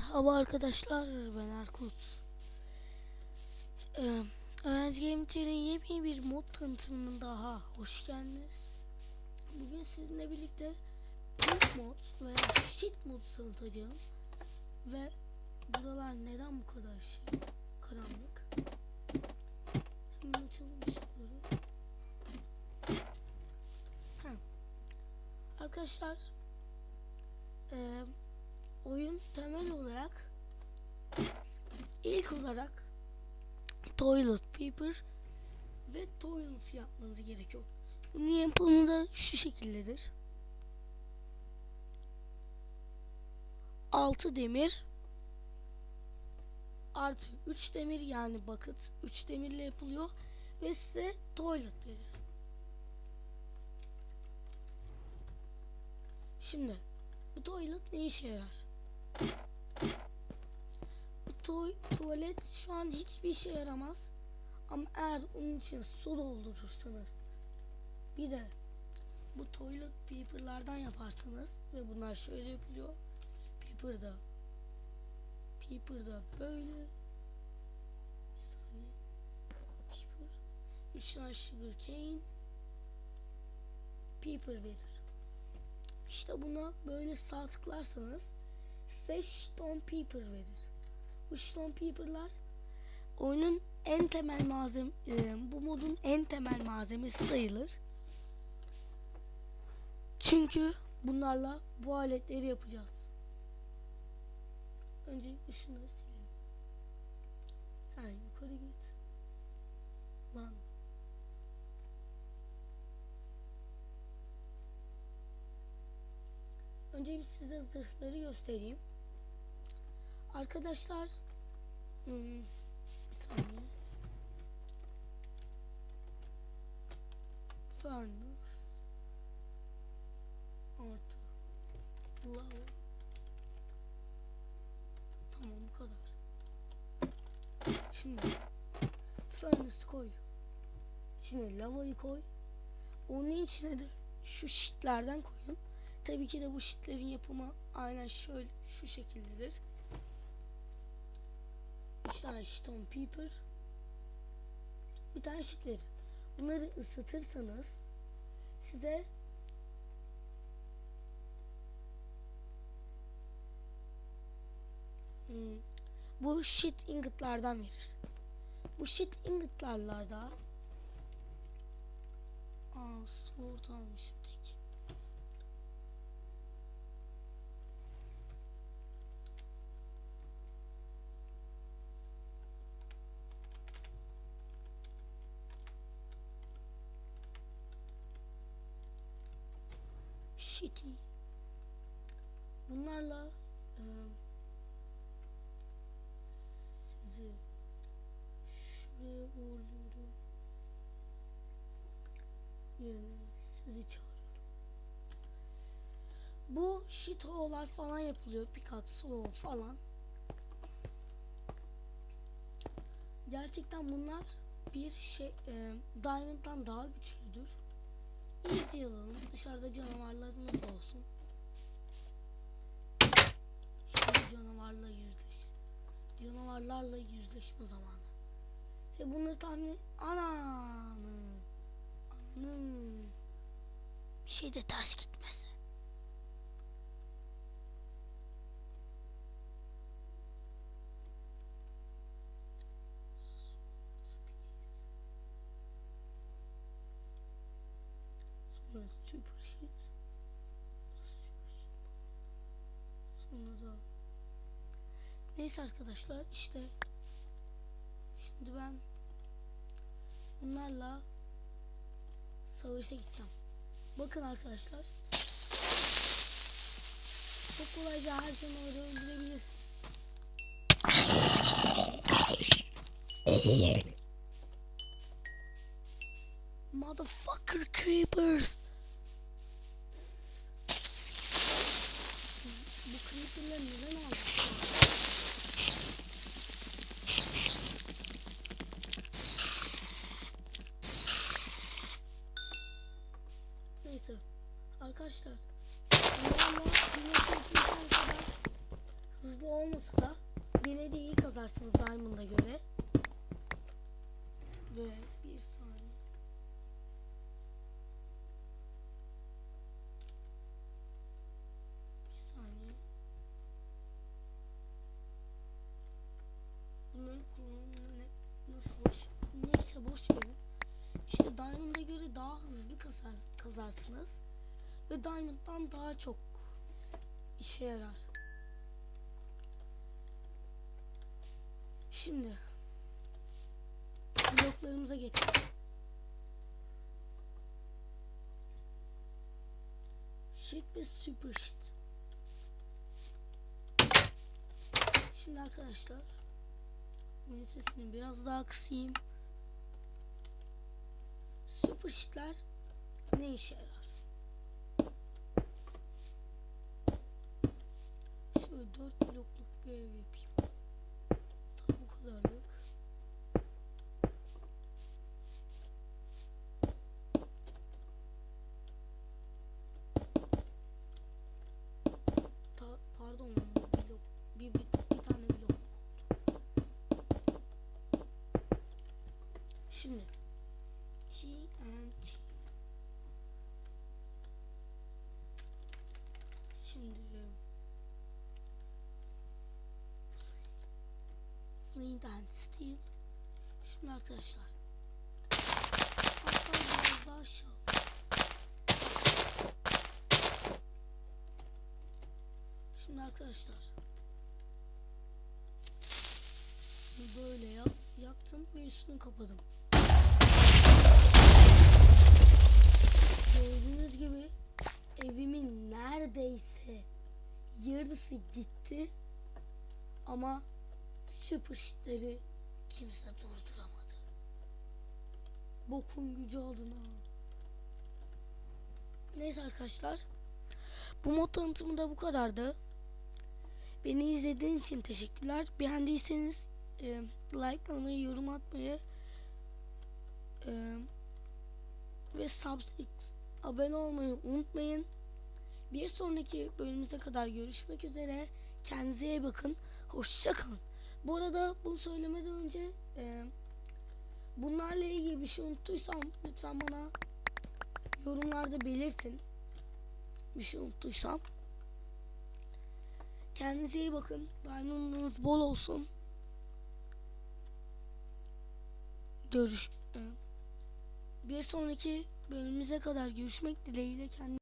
Merhaba arkadaşlar ben Erkut. Ee, Öğrenci Game TR'nin yepyeni bir mod tanıtımına daha hoş geldiniz. Bugün sizinle birlikte Pink mod veya Shit mod tanıtacağım. Ve buralar neden bu kadar şey temel olarak ilk olarak toilet paper ve toilet yapmanız gerekiyor. Bunun yapımı da şu şekildedir. 6 demir artı 3 demir yani bucket 3 demirle yapılıyor ve size toilet verir. Şimdi bu toilet ne işe yarar? Bu tu- tuvalet şu an hiçbir işe yaramaz. Ama eğer onun için su doldurursanız bir de bu toilet paper'lardan yaparsanız ve bunlar şöyle yapılıyor. Paper'da paper'da böyle bir saniye paper 3 tane sugar cane paper verir. İşte buna böyle sağ tıklarsanız size stone paper verir. Bu stone paper'lar oyunun en temel malzeme bu modun en temel malzemesi sayılır. Çünkü bunlarla bu aletleri yapacağız. Öncelikle şunları silelim. Sen yukarı git. Lan. Önce size zırhları göstereyim. Arkadaşlar hmm, bir saniye. Furnace artı lava Tamam bu kadar. Şimdi furnace koy. İçine lavayı koy. Onun içine de şu şitlerden koyun. Tabii ki de bu şitlerin yapımı aynen şöyle şu şekildedir. 3 tane stone paper bir tane sheet verir. Bunları ısıtırsanız size hmm, bu sheet ingotlardan verir. Bu sheet ingotlarla da Aa, sword almışım Shitty. Bunlarla e, sizi şuraya uğurluyorum. Yerine sizi çağırıyorum. Bu shito'lar falan yapılıyor. Picasso falan. Gerçekten bunlar bir şey e, Diamond'dan daha güçlüdür. Easy alalım. Dışarıda canavarlarımız olsun. Şimdi canavarla yüzleş. Canavarlarla yüzleşme zamanı. Ve bunları tahmin... Ananı. Ananı. Bir şey de ters gitmese. Sonra super shit. Sonra da Neyse arkadaşlar işte Şimdi ben Bunlarla Savaşa gideceğim Bakın arkadaşlar Çok kolayca her canavarı öldürebilirsiniz Motherfucker creepers Neyse. Arkadaşlar bunlarla güneş yaklaşana kadar hızlı olmasa kasada. Yine de iyi kazarsınız Diamond'a göre. Ve bir saniye. Bir saniye. Bunların kullanımı ne, nasıl boş? Neyse boş verin. İşte Diamond'a göre daha hızlı kasar, kazarsınız. Ve Diamond'dan daha çok işe yarar. Şimdi bloklarımıza geçelim. Shit ve super shit. Şimdi arkadaşlar bunun sesini biraz daha kısayım. Super shitler ne işe yarar? Şöyle dört blokluk bir ev yapayım. Tam bu kadarlık. Ta, pardon bir blok bir, bir, tane blok. Şimdi Şimdi. Flint and Steel. Şimdi arkadaşlar. Biraz daha aşağı. Şimdi arkadaşlar. Böyle yap, yaktım ve üstünü kapadım. Gördüğünüz gibi evimin neredeyse yarısı gitti ama süper shitleri kimse durduramadı. Bokun gücü adına. Neyse arkadaşlar. Bu mod tanıtımı da bu kadardı. Beni izlediğiniz için teşekkürler. Beğendiyseniz e, like yorum atmayı e, ve subscribe abone olmayı unutmayın. Bir sonraki bölümümüze kadar görüşmek üzere. Kendinize iyi bakın. Hoşçakalın. Bu arada bunu söylemeden önce e, bunlarla ilgili bir şey unuttuysam lütfen bana yorumlarda belirtin. Bir şey unuttuysam. Kendinize iyi bakın. Diamond'ınız bol olsun. Görüş. e, Bir sonraki bölümümüze kadar görüşmek dileğiyle kendinize